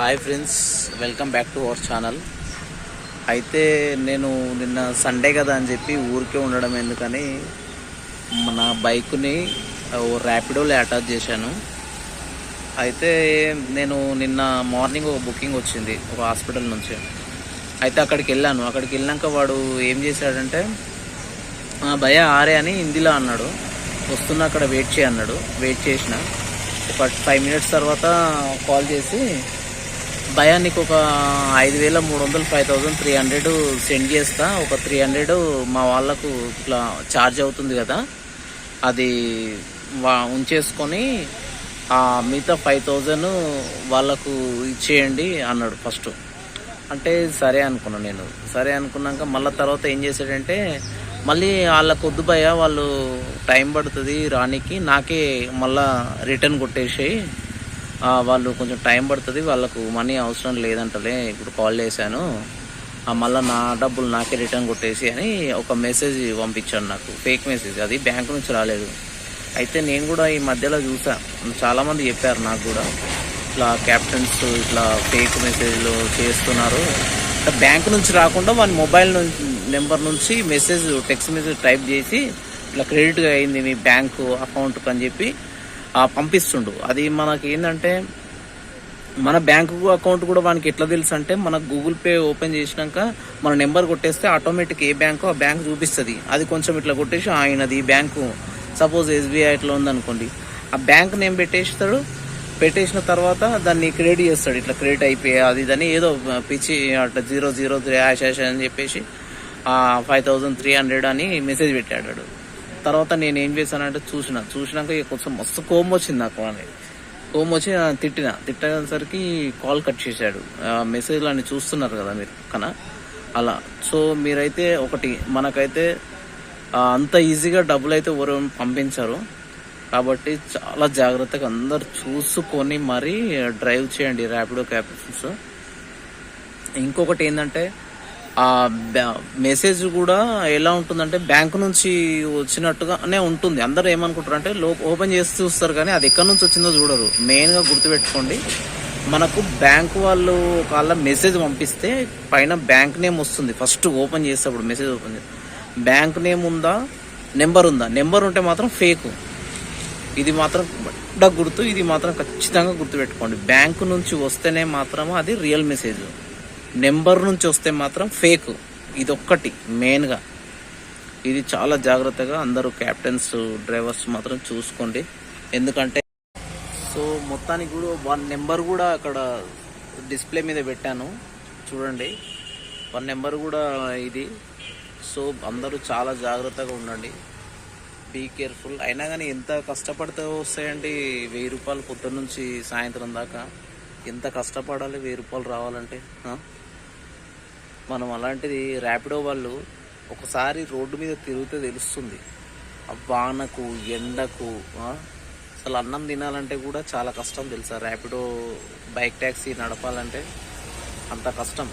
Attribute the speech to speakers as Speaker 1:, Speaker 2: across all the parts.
Speaker 1: Hi friends welcome back to our channel అయితే నేను నిన్న సండే కదా అని చెప్పి ఊరికే ఉండడం ఎందుకని మన బైక్ని ఓ ర్యాపిడోలో అటాచ్ చేశాను. అయితే నేను నిన్న మార్నింగ్ ఒక బుకింగ్ వచ్చింది ఒక హాస్పిటల్ నుంచి. అయితే అక్కడికి వెళ్ళాను. అక్కడికి వెళ్ళాక వాడు ఏం చేశాడంటే భయ ఆరే అని హిందీలో అన్నాడు. వస్తున్నా అక్కడ వెయిట్ చేయి అన్నాడు. వెయిట్ చేసిన. ఒక ఫైవ్ మినిట్స్ తర్వాత కాల్ చేసి భయానికి ఒక ఐదు వేల మూడు వందలు five thousand three hundred send చేస్తా. ఒక త్రీ హండ్రెడ్ మా వాళ్ళకు ఇట్లా ఛార్జ్ అవుతుంది కదా. అది వా ఉంచేసుకొని ఆ మిగతా ఫైవ్ థౌజండ్ వాళ్ళకు ఇచ్చేయండి అన్నాడు ఫస్ట్. అంటే సరే అనుకున్నాను నేను. సరే అనుకున్నాక మళ్ళీ తర్వాత ఏం చేశాడంటే మళ్ళీ వాళ్ళకు వద్దు భయ వాళ్ళు టైం పడుతుంది రానికి నాకే మళ్ళా రిటర్న్ కొట్టేసి వాళ్ళు కొంచెం టైం పడుతుంది వాళ్ళకు మనీ అవసరం లేదంటలే ఇప్పుడు కాల్ చేశాను. మళ్ళీ నా డబ్బులు నాకే రిటర్న్ కొట్టేసి అని ఒక మెసేజ్ పంపించాడు నాకు ఫేక్ మెసేజ్ అది బ్యాంక్ నుంచి రాలేదు. అయితే నేను కూడా ఈ మధ్యలో చూసా. చాలామంది చెప్పారు నాకు కూడా. ఇట్లా క్యాప్టెన్స్ ఇట్లా ఫేక్ మెసేజ్లు చేస్తున్నారు. బ్యాంకు బ్యాంక్ నుంచి రాకుండా వాళ్ళ మొబైల్ నుంచి నెంబర్ నుంచి మెసేజ్ టెక్స్ట్ మెసేజ్ టైప్ చేసి ఇట్లా క్రెడిట్ అయింది మీ బ్యాంకు అకౌంట్కి అని చెప్పి పంపిస్తుండు. అది మనకి ఏంటంటే మన బ్యాంకు అకౌంట్ కూడా వానికి ఎట్లా తెలుసు అంటే మన గూగుల్ పే ఓపెన్ చేసినాక మన నెంబర్ కొట్టేస్తే ఆటోమేటిక్ ఏ బ్యాంకు ఆ బ్యాంక్ చూపిస్తుంది. అది కొంచెం ఇట్లా కొట్టేసి ఆయనది ఈ బ్యాంకు. సపోజ్ ఎస్బీఐ ఇట్లా ఉందనుకోండి. ఆ బ్యాంక్ నేమ్ పెట్టేస్తాడు. పెట్టేసిన తర్వాత దాన్ని క్రెడిట్ చేస్తాడు. ఇట్లా క్రియేట్ అయిపోయి అది దాన్ని ఏదో పిచ్చి అట్లా జీరో జీరో త్రీ యాష్ అని చెప్పేసి ఫైవ్ థౌజండ్ త్రీ హండ్రెడ్ అని మెసేజ్ పెట్టాడు తర్వాత నేను ఏం చేశానంటే చూసిన. చూసినాక కొంచెం మస్తు కోపం వచ్చింది నాకు అని. కోపం వచ్చి తిట్టిన. తిట్టేసరికి కాల్ కట్ చేశాడు. ఆ, మెసేజ్లు చూస్తున్నారు కదా మీరు కన? అలా. సో మీరైతే ఒకటి మనకైతే అంత ఈజీగా డబ్బులు అయితే ఎవరు పంపించరు. కాబట్టి చాలా జాగ్రత్తగా అందరు చూసుకొని మరీ డ్రైవ్ చేయండి ర్యాపిడో క్యాబ్స్ ఇంకొకటి ఏంటంటే ఆ మెసేజ్ కూడా ఎలా ఉంటుందంటే బ్యాంక్ నుంచి వచ్చినట్టుగానే ఉంటుంది. అందరూ ఏమనుకుంటారు అంటే లో ఓపెన్ చేసి చూస్తారు కానీ అది ఎక్కడి నుంచి వచ్చిందో చూడరు. మెయిన్గా గుర్తుపెట్టుకోండి. మనకు బ్యాంక్ వాళ్ళు ఒకవేళ మెసేజ్ పంపిస్తే పైన బ్యాంక్ నేమ్ వస్తుంది. ఫస్ట్ ఓపెన్ చేసేటప్పుడు మెసేజ్ ఓపెన్ చేస్తే బ్యాంక్ నేమ్ ఉందా నెంబర్ ఉందా? నెంబర్ ఉంటే మాత్రం ఫేక్ ఇది మాత్రం బడ్డ గుర్తు ఇది మాత్రం ఖచ్చితంగా గుర్తుపెట్టుకోండి. బ్యాంకు నుంచి వస్తేనే మాత్రం అది రియల్ మెసేజ్ నెంబర్ నుంచి వస్తే మాత్రం ఫేక్. ఇది ఒక్కటి మెయిన్గా. ఇది చాలా జాగ్రత్తగా అందరూ క్యాప్టెన్స్ డ్రైవర్స్ మాత్రం చూసుకోండి. ఎందుకంటే సో మొత్తానికి కూడా వన్ నెంబర్ కూడా అక్కడ డిస్ప్లే మీద పెట్టాను. చూడండి వన్ నెంబర్ కూడా ఇది. సో అందరూ చాలా జాగ్రత్తగా ఉండండి. Be careful. అయినా కానీ ఎంత కష్టపడితే వస్తాయండి వెయ్యి రూపాయలు పొద్దున్న నుంచి సాయంత్రం దాకా. ఎంత కష్టపడాలి వెయ్యి రూపాయలు రావాలంటే మనం అలాంటిది ర్యాపిడో వాళ్ళు ఒకసారి రోడ్డు మీద తిరిగితే తెలుస్తుంది. ఆ వానకు ఎండకు అసలు అన్నం తినాలంటే కూడా చాలా కష్టం తెలుసా? ర్యాపిడో బైక్ ట్యాక్సీ నడపాలంటే అంత కష్టం.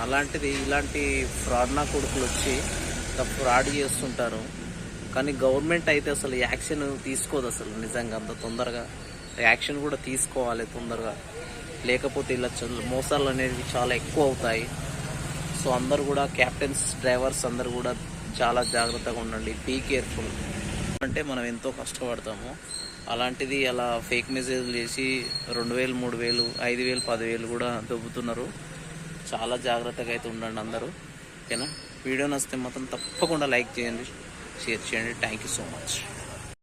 Speaker 1: అలాంటిది ఇలాంటి ఫ్రాడ్ నా కొడుకులు వచ్చి ఇంత ఫ్రాడ్ చేస్తుంటారు. కానీ గవర్నమెంట్ అయితే అసలు యాక్షన్ తీసుకోదు అసలు నిజంగా అంత తొందరగా. యాక్షన్ కూడా తీసుకోవాలి తొందరగా. లేకపోతే ఇలా మోసాలు అనేవి చాలా ఎక్కువ అవుతాయి. సో అందరు కూడా క్యాప్టెన్స్ డ్రైవర్స్ అందరు కూడా చాలా జాగ్రత్తగా ఉండండి. బీ కేర్ఫుల్ అంటే మనం ఎంతో కష్టపడతాము. అలాంటిది అలా ఫేక్ మెసేజ్లు చేసి రెండు వేలు మూడు వేలు ఐదు వేలు పదివేలు కూడా దొబ్బుతున్నారు. చాలా జాగ్రత్తగా అయితే ఉండండి అందరూ. ఓకేనా? వీడియో నచ్చితే మాత్రం తప్పకుండా లైక్ చేయండి షేర్ చేయండి. Thank you so much